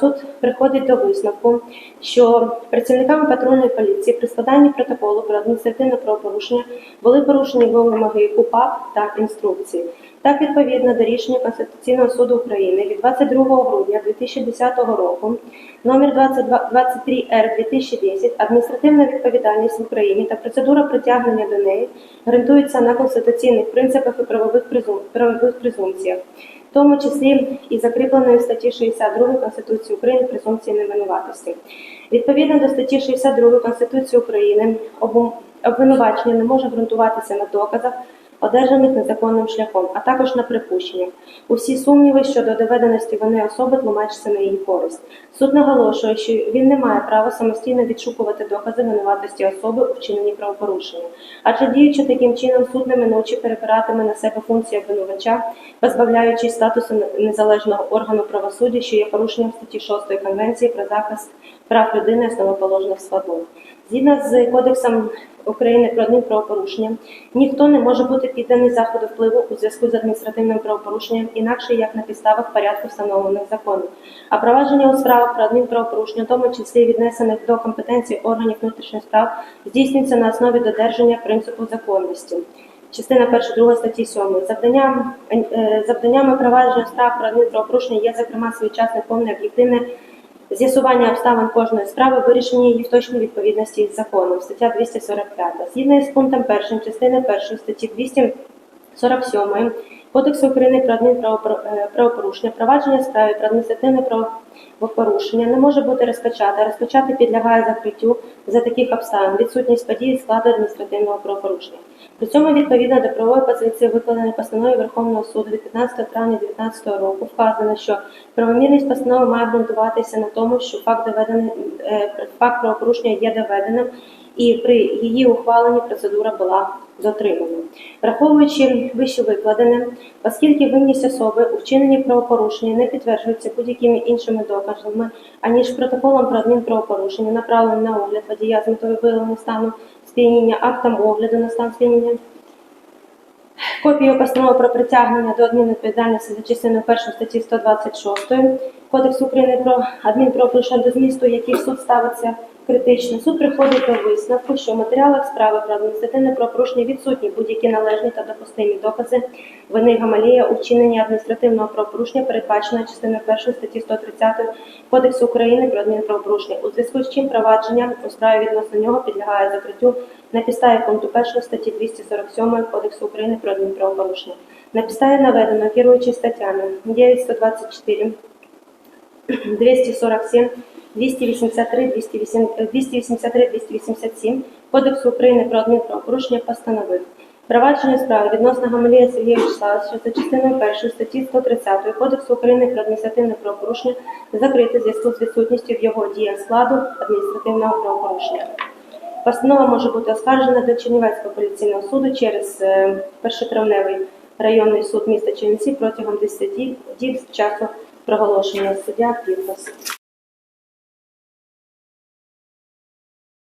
суд приходить до висновку, що працівниками патрульної поліції при складанні протоколу про адміністративне правопорушення були порушені вимоги КУПАП та інструкції. Так, відповідно до рішення Конституційного суду України від 22 грудня 2010 року, номер 23 Р 2010 адміністративна відповідальність в Україні та процедура притягнення до неї ґрунтуються на конституційних принципах і правових презумпціях тому числі і закріпленої в статті 62 Конституції України презумпції невинуватості. Відповідно до статті 62 Конституції України обвинувачення не може ґрунтуватися на доказах, одержаних незаконним шляхом, а також на припущеннях. Усі сумніви щодо доведеності вини особи тлумачаться на її користь. Суд наголошує, що він не має права самостійно відшукувати докази винуватості особи у вчиненні правопорушення. Адже діючи таким чином, суд неминуче перебиратиме на себе функції обвинувача, позбавляючи статусу незалежного органу правосуддя, що є порушенням статті 6 Конвенції про захист прав людини основоположених свобод. Згідно з Кодексом України про адмінправопорушення, ніхто не може бути підданий заходу впливу у зв'язку з адміністративним правопорушенням інакше як на підставах порядку встановлених законом. А провадження у справах про адмінправопорушення, в тому числі віднесених до компетенції органів внутрішніх справ, здійснюється на основі додержання принципу законності. Частина 1, 2 статті 7. Завданням, е, завданнями провадження справ про адмінправопорушення є, зокрема, своєчасне повне об'єктивне з'ясування обставин кожної справи, вирішення її в точній відповідності з законом. Стаття 245. Згідно з пунктом 1 частини 1 статті 247 Кодексу України про адмінправопорушення, провадження справи про адміністративне правопорушення не може бути розпочате. Розпочати підлягає закриттю за таких обставин відсутність події складу адміністративного правопорушення. При цьому відповідно до правової позиції, викладеної постановою Верховного суду від 15 травня 2019 року, вказано, що правомірність постанови має ґрунтуватися на тому, що факт доведений е, факт правопорушення є доведеним, і при її ухваленні процедура була дотримана. Враховуючи вище викладене, оскільки винність особи у вчиненні правопорушення не підтверджується будь-якими іншими доказами, аніж протоколом про адмінправопорушення, направленим на огляд водія з метою виявлення стану сп'яніння, актом огляду на стан сп'яніння, Копію постанови про притягнення до адмінвідповідальності за частиною 1 статті 126 Кодексу України про адмінправопорушення до змісту, який суд ставиться критично. Суд приходить до висновку, що в матеріалах справи про адміністративне правопорушення відсутні будь-які належні та допустимі докази вини Гамалія у вчиненні адміністративного правопорушення, передбаченого частиною 1 статті 130 Кодексу України про адмінправопорушення, у зв'язку з чим провадження у справі відносно нього підлягає закриттю на підставі пункту 1 статті 247 Кодексу України про адмінправопорушення. На підставі наведено керуючи статтями 9124, 247, 283, 283, 287 Кодексу України про адмінправопорушення постановив Провадження справи відносно Гамалія Сергія Вячеславовича за частиною 1 статті 130 Кодексу України про адміністративне правопорушення закрите в зв'язку з відсутністю в його діях складу адміністративного правопорушення. Постанова може бути оскаржена до Чернівецького апеляційного суду через е, першотравневий районний суд міста Чернівці протягом 10 діб з часу проголошення суддя підпис.